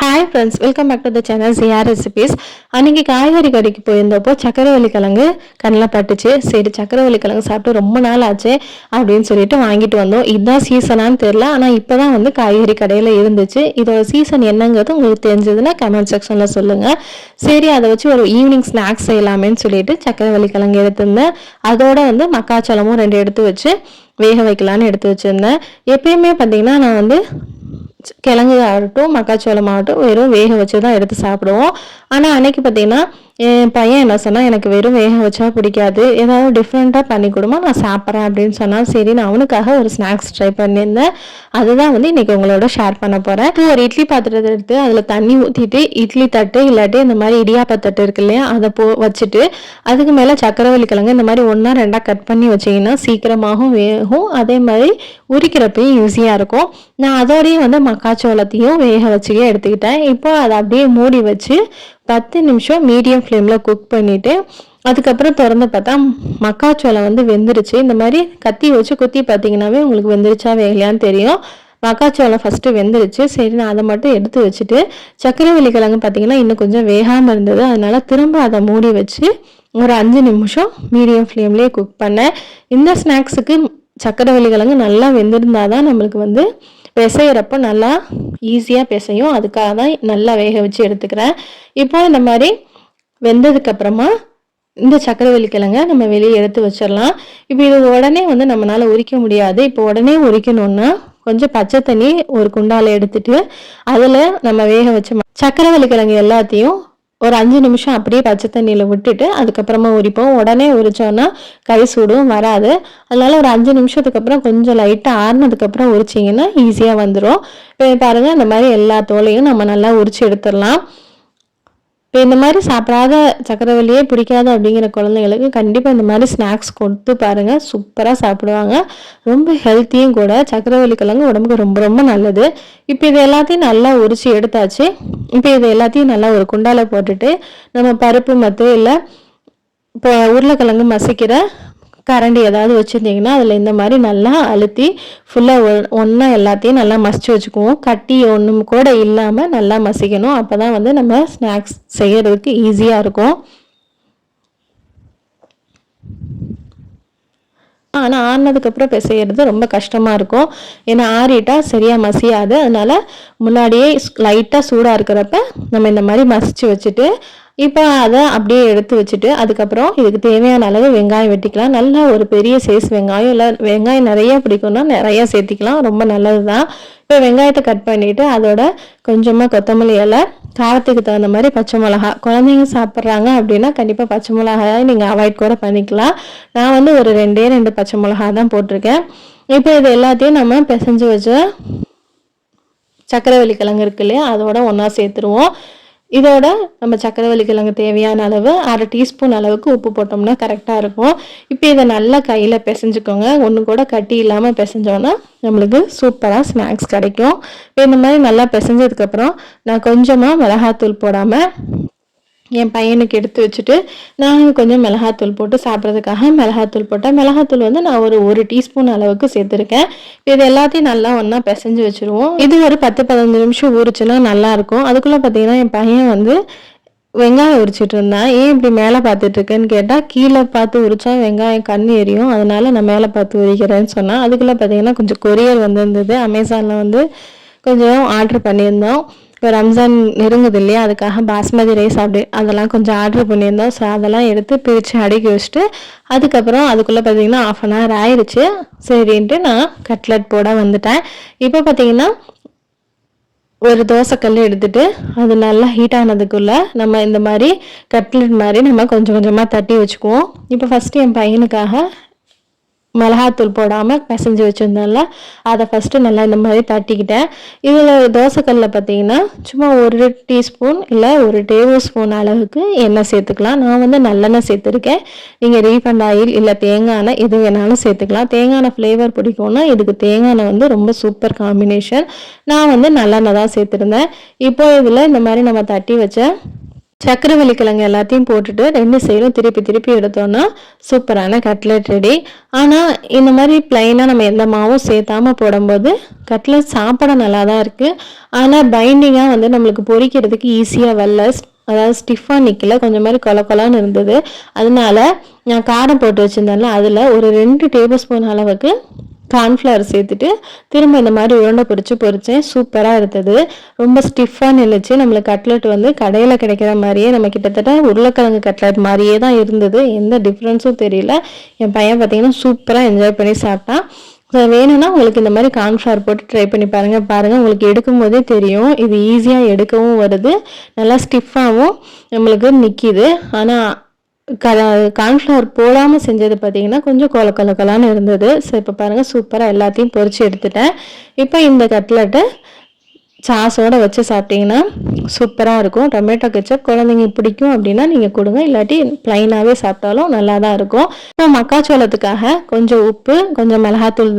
Hi friends welcome back to the channel C R recipes அன்றைக்கி காய்கறி கடைக்கு போயிருந்தப்போ சக்கரவள்ளி கிழங்கு கண்ணில் பட்டுச்சு. சரி சக்கரவள்ளி கிழங்கு சாப்பிட்டு ரொம்ப நாள் ஆச்சு அப்படின்னு சொல்லிட்டு வாங்கிட்டு வந்தோம். இதுதான் சீசனான்னு தெரில ஆனால் இப்போ தான் வந்து காய்கறி கடையில் இருந்துச்சு. இதோட சீசன் என்னங்கிறது உங்களுக்கு தெரிஞ்சதுன்னா கமெண்ட் செக்ஷனில் சொல்லுங்கள் சரி அதை வச்சு ஒரு ஈவினிங் ஸ்நாக்ஸ் செய்யலாமேன்னு சொல்லிட்டு சக்கரவள்ளி கிழங்கு எடுத்திருந்தேன். அதோட வந்து மக்காச்சோளமும் ரெண்டு எடுத்து வச்சு வேக வைக்கலான்னு எடுத்து வச்சுருந்தேன். எப்பயுமே பார்த்தீங்கன்னா நான் வந்து கிழங்கு ஆகட்டும் மக்காச்சோளம் ஆகட்டும் வெறும் வேக வச்சு தான் எடுத்து சாப்பிடுவோம். ஆனால் அன்னைக்கு பார்த்தீங்கன்னா என் பையன் என்ன சொன்னால் எனக்கு வெறும் வேக வச்சா பிடிக்காது. ஏதாவது டிஃப்ரெண்ட்டாக பண்ணி கொடுமா நான் சாப்பிட்றேன் அப்படின்னு சொன்னால் சரி நான் அவனுக்காக ஒரு ஸ்நாக்ஸ் ட்ரை பண்ணியிருந்தேன். அதுதான் வந்து இன்றைக்கி உங்களோட ஷேர் பண்ண போகிறேன் ஒரு இட்லி பாத்திரத்தை எடுத்து அதில் தண்ணி ஊற்றிட்டு இட்லி தட்டு இல்லாட்டி இந்த மாதிரி இடியாப்ப தட்டு இருக்கு இல்லையா அதை போ வச்சுட்டு அதுக்கு மேலே சக்கரவள்ளி கிழங்கு இந்த மாதிரி ஒன்றா ரெண்டாக கட் பண்ணி வச்சிங்கன்னா சீக்கிரமாகவும் வேகும். அதே மாதிரி உரிக்கிறப்பையும் ஈஸியாக இருக்கும். நான் அதோடையும் வந்து மக்காச்சோளத்தையும் வேக வச்சுக்கே எடுத்துக்கிட்டேன். இப்போ அதை அப்படியே மூடி வச்சு பத்து நிமிஷம் மீடியம் ஃப்ளேமில் குக் பண்ணிவிட்டு அதுக்கப்புறம் திறந்து பார்த்தா மக்காச்சோளம் வந்து வெந்துருச்சு. இந்த மாதிரி கத்தி வச்சு குத்தி பார்த்தீங்கன்னாவே உங்களுக்கு வெந்துருச்சா வேகலையான்னு தெரியும். மக்காச்சோளம் ஃபஸ்ட்டு வெந்துருச்சு. சரி நான் அதை மட்டும் எடுத்து வச்சுட்டு சக்கரவள்ளி கிழங்கு பார்த்தீங்கன்னா இன்னும் கொஞ்சம் வேகாமல் இருந்தது. அதனால் திரும்ப அதை மூடி வச்சு ஒரு அஞ்சு நிமிஷம் மீடியம் ஃப்ளேம்லேயே குக் பண்ணேன். இந்த ஸ்நாக்ஸுக்கு சக்கரவள்ளி கிழங்கு நல்லா வெந்திருந்தால் தான் நம்மளுக்கு வந்து பிசைகிறப்போ நல்லா ஈஸியாக பிசையும். அதுக்காக தான் நல்லா வேக வச்சு எடுத்துக்கிறேன். இப்போ இந்த மாதிரி வெந்ததுக்கப்புறமா இந்த சக்கரவள்ளி கிழங்க நம்ம வெளியே எடுத்து வச்சிடலாம். இப்போ இது உடனே வந்து நம்மளால் உரிக்க முடியாது. இப்போ உடனே உரிக்கணும்னா கொஞ்சம் பச்சை தண்ணி ஒரு குண்டால எடுத்துட்டு அதில் நம்ம வேக வச்ச சக்கரவள்ளி கிழங்கு எல்லாத்தையும் ஒரு அஞ்சு நிமிஷம் அப்படியே பச்சை தண்ணியில் விட்டுட்டு அதுக்கப்புறமா உரிப்போம். உடனே உரிச்சோன்னா கை சூடும் வராது. அதனால ஒரு அஞ்சு நிமிஷத்துக்கு அப்புறம் கொஞ்சம் லைட்டாக ஆறுனதுக்கப்புறம் உரிச்சிங்கன்னா ஈஸியாக வந்துடும் இப்போ பாருங்கள் இந்த மாதிரி எல்லா தோலையும் நம்ம நல்லா உரிச்சு எடுத்துடலாம். இப்போ இந்த மாதிரி சாப்பிடாத சக்கரவள்ளியே பிடிக்காது அப்படிங்கிற குழந்தைங்களுக்கு கண்டிப்பாக இந்த மாதிரி ஸ்நாக்ஸ் கொடுத்து பாருங்கள் சூப்பராக சாப்பிடுவாங்க. ரொம்ப ஹெல்த்தியும் கூட. சக்கரவள்ளி கிழங்கு உடம்புக்கு ரொம்ப ரொம்ப நல்லது. இப்போ இது எல்லாத்தையும் நல்லா உரிச்சு எடுத்தாச்சு. இப்போ இது எல்லாத்தையும் நல்லா ஒரு குண்டால போட்டுட்டு நம்ம பருப்பு மத்து இல்லை இப்போ உருளைக்கிழங்கு மசிக்கிற கரண்டி ஏதாவது வச்சுருந்தீங்கன்னா அதில் இந்த மாதிரி நல்லா அழுத்தி ஃபுல்லாக ஒன்றா எல்லாத்தையும் நல்லா மசிச்சு வச்சுக்குவோம். கட்டி ஒன்றும் கூட இல்லாமல் நல்லா மசிக்கணும். அப்போ தான் வந்து நம்ம ஸ்நாக்ஸ் செய்கிறதுக்கு ஈஸியாக இருக்கும். ஆனால் ஆறினதுக்கப்புறம் பிசைகிறது ரொம்ப கஷ்டமாக இருக்கும். ஏன்னா ஆறிட்டால் சரியாக மசியாது. அதனால் முன்னாடியே லைட்டாக சூடாக இருக்கிறப்ப நம்ம இந்த மாதிரி மசிச்சு வச்சுட்டு இப்போ அதை அப்படியே எடுத்து வச்சுட்டு அதுக்கப்புறம் இதுக்கு தேவையான அளவு வெங்காயம் வெட்டிக்கலாம். நல்லா ஒரு பெரிய சைஸ் வெங்காயம் இல்லை வெங்காயம் நிறைய பிடிக்கும்னா நிறையா சேர்த்திக்கலாம். ரொம்ப நல்லது தான் இப்போ வெங்காயத்தை கட் பண்ணிவிட்டு அதோட கொஞ்சமாக கொத்தமல்லி இலை காரத்துக்கு தகுந்த மாதிரி பச்சை மிளகா குழந்தைங்க சாப்பிட்றாங்க அப்படின்னா கண்டிப்பாக பச்சை மிளகாயை நீங்கள் அவாய்ட் கூட பண்ணிக்கலாம். நான் வந்து ஒரு ரெண்டே ரெண்டு பச்சை மிளகா தான் போட்டிருக்கேன். இப்போ இது எல்லாத்தையும் நம்ம பிசைஞ்சு வச்ச சக்கரவள்ளி கிழங்கு இருக்கு இல்லையா அதோட ஒன்றா சேர்த்துருவோம். இதோட நம்ம சக்கரவள்ளி கிழங்கு தேவையான அளவு அரை டீஸ்பூன் அளவுக்கு உப்பு போட்டோம்னா கரெக்டாக இருக்கும். இப்போ இதை நல்லா கையில் பிசைஞ்சுக்கோங்க. ஒன்று கூட கட்டி இல்லாமல் பிசைஞ்சோன்னா நம்மளுக்கு சூப்பராக ஸ்நாக்ஸ் கிடைக்கும். இப்போ இந்த மாதிரி நல்லா பிசைஞ்சதுக்கப்புறம் நான் கொஞ்சமாக மிளகாத்தூள் போடாமல் என் பையனுக்கு எடுத்து வச்சுட்டு நான் கொஞ்சம் மிளகாத்தூள் போட்டு சாப்பிட்றதுக்காக மிளகாத்தூள் போட்டேன். மிளகாத்தூள் வந்து நான் ஒரு ஒரு டீஸ்பூன் அளவுக்கு சேர்த்துருக்கேன். இது எல்லாத்தையும் நல்லா ஒன்றா பிசைஞ்சு வச்சுருவோம். இது ஒரு பத்து பதினஞ்சு நிமிஷம் ஊறிச்சுன்னா நல்லாயிருக்கும் அதுக்குள்ளே பார்த்தீங்கன்னா என் பையன் வந்து வெங்காயம் உரிச்சிட்டு இருந்தேன். ஏன் இப்படி மேலே பார்த்துட்டு இருக்கேன்னு கேட்டால் கீழே பார்த்து உரிச்சா வெங்காயம் கண் எரியும். அதனால நான் மேலே பார்த்து உரிக்கிறேன்னு சொன்னேன். அதுக்குள்ளே பார்த்தீங்கன்னா கொஞ்சம் கொரியர் வந்திருந்தது. அமேசானில் வந்து கொஞ்சம் ஆர்டர் பண்ணியிருந்தோம். இப்போ ரம்ஜான் நெருங்குது இல்லையா அதுக்காக பாஸ்மதி ரைஸ் அப்படி அதெல்லாம் கொஞ்சம் ஆர்டர் பண்ணியிருந்தோம். ஸோ அதெல்லாம் எடுத்து பிரித்து அடுக்கி வச்சுட்டு அதுக்கப்புறம் அதுக்குள்ளே பார்த்தீங்கன்னா ஆஃப் அன் ஹவர் ஆயிடுச்சு சரின்ட்டு நான் கட்லெட் போட வந்துட்டேன். இப்போ பார்த்தீங்கன்னா ஒரு தோசைக்கல் எடுத்துட்டு அது நல்லா ஹீட் ஆனதுக்குள்ளே நம்ம இந்த மாதிரி கட்லெட் மாதிரி நம்ம கொஞ்சம் கொஞ்சமாக தட்டி வச்சுக்குவோம். இப்போ ஃபஸ்ட்டு என் பையனுக்காக மிளகாத்தூள் போடாமல் பிசைஞ்சு வச்சுருந்தோம்ல அதை ஃபஸ்ட்டு நல்லா இந்த மாதிரி தட்டிக்கிட்டேன். இதில் தோசைக்கல்லில் பார்த்தீங்கன்னா சும்மா ஒரு டீஸ்பூன் இல்லை ஒரு டேபிள் ஸ்பூன் அளவுக்கு எண்ணெய் சேர்த்துக்கலாம். நான் வந்து நல்லெண்ணெய் சேர்த்துருக்கேன். நீங்கள் ரீஃபண்ட் ஆயில் இல்லை தேங்காய் எண்ணெய் எது வேணாலும் சேர்த்துக்கலாம். தேங்காய் எண்ணெய் ஃப்ளேவர் பிடிக்கும்னா இதுக்கு தேங்காய் எண்ணெய் வந்து ரொம்ப சூப்பர் காம்பினேஷன் நான் வந்து நல்லெண்ணெய் தான் சேர்த்துருந்தேன். இப்போ இதில் இந்த மாதிரி நம்ம தட்டி வச்ச சக்கரவள்ளி கிழங்கு எல்லாத்தையும் போட்டுட்டு ரெண்டு சைடும் திருப்பி திருப்பி எடுத்தோன்னா சூப்பரான கட்லெட் ரெடி. ஆனால் இந்த மாதிரி ப்ளைனாக நம்ம எந்த மாவும் சேர்த்தாம போடும்போது கட்லெட் சாப்பிட நல்லா தான் இருக்குது ஆனால் பைண்டிங்காக வந்து நம்மளுக்கு பொரிக்கிறதுக்கு ஈஸியாக வரல. அதாவது ஸ்டிஃபாக நிற்கல கொஞ்சம் மாதிரி கொல கொலான்னு இருந்தது. அதனால நான் காரம் போட்டு வச்சுருந்தேன்ல அதில் ஒரு ரெண்டு டேபிள் ஸ்பூன் அளவுக்கு கார்ன்ஃப்ளவர் சேர்த்துட்டு திரும்ப இந்த மாதிரி உருண்டை பொரிச்சு பொறிச்சேன் சூப்பராக இருந்தது. ரொம்ப ஸ்டிஃபாக நிலச்சி நம்மளுக்கு கட்லெட் வந்து கடையில் கிடைக்கிற மாதிரியே நம்ம கிட்டத்தட்ட உருளைக்கிழங்கு கட்லெட் மாதிரியே தான் இருந்தது. எந்த டிஃப்ரென்ஸும் தெரியல. என் பையன் பார்த்தீங்கன்னா சூப்பராக என்ஜாய் பண்ணி சாப்பிட்டான். ஸோ வேணும்னா உங்களுக்கு இந்த மாதிரி கார்ன்ஃப்ளவர் போட்டு ட்ரை பண்ணி பாருங்கள் பாருங்கள் உங்களுக்கு எடுக்கும் போதே தெரியும். இது ஈஸியாக எடுக்கவும் வருது. நல்லா ஸ்டிஃபாகவும் நம்மளுக்கு நிற்கிது ஆனால் க கார்ன்ஃப்ளவர் போடாமல் செஞ்சது பார்த்தீங்கன்னா கொஞ்சம் கொல கொல கொலான்னு இருந்தது. ஸோ இப்போ பாருங்கள் சூப்பராக எல்லாத்தையும் பொறிச்சு எடுத்துட்டேன். இப்போ இந்த கட்லெட்டை சாஸோடு வச்சு சாப்பிட்டீங்கன்னா சூப்பராக இருக்கும். டொமேட்டோ கெச்சப் குழந்தைங்க பிடிக்கும் அப்படின்னா நீங்கள் கொடுங்க. இல்லாட்டி ப்ளைனாகவே சாப்பிட்டாலும் நல்லா தான் இருக்கும். இப்போ மக்காச்சோளத்துக்காக கொஞ்சம் உப்பு கொஞ்சம் மிளகாத்தூள்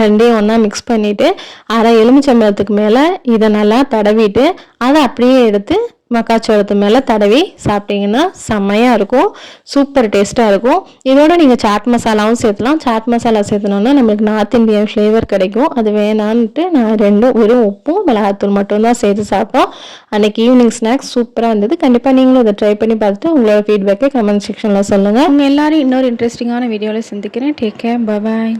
ரெண்டையும் ஒன்றா மிக்ஸ் பண்ணிவிட்டு அரை எலுமிச்சம்பழத்துக்கு மேலே இதை நல்லா தடவிட்டு அதை அப்படியே எடுத்து மக்காச்சோளத்து மேலே தடவி சாப்பிட்டீங்கன்னா செம்மையாக இருக்கும். சூப்பர் டேஸ்ட்டாக இருக்கும். இதோட நீங்கள் சாட் மசாலாவும் சேர்த்துலாம். சாட் மசாலா சேர்த்தனோன்னா நம்மளுக்கு நார்த் இந்தியன் ஃப்ளேவர் கிடைக்கும். அது வேணான்ட்டு நான் ரெண்டும் வெறும் உப்பும் மிளகாத்தூள் மட்டும்தான் சேர்த்து சாப்பிட்டோம். அன்றைக்கி ஈவினிங் ஸ்நாக்ஸ் சூப்பராக இருந்தது. கண்டிப்பாக நீங்களும் இதை ட்ரை பண்ணி பார்த்துட்டு உங்களோட ஃபீட்பேக்கை கமெண்ட் செக்ஷனில் சொல்லுங்கள் உங்கள் எல்லாரும் இன்னொரு இன்ட்ரெஸ்டிங்கான வீடியோவில் சந்திக்கிறேன். Take care bye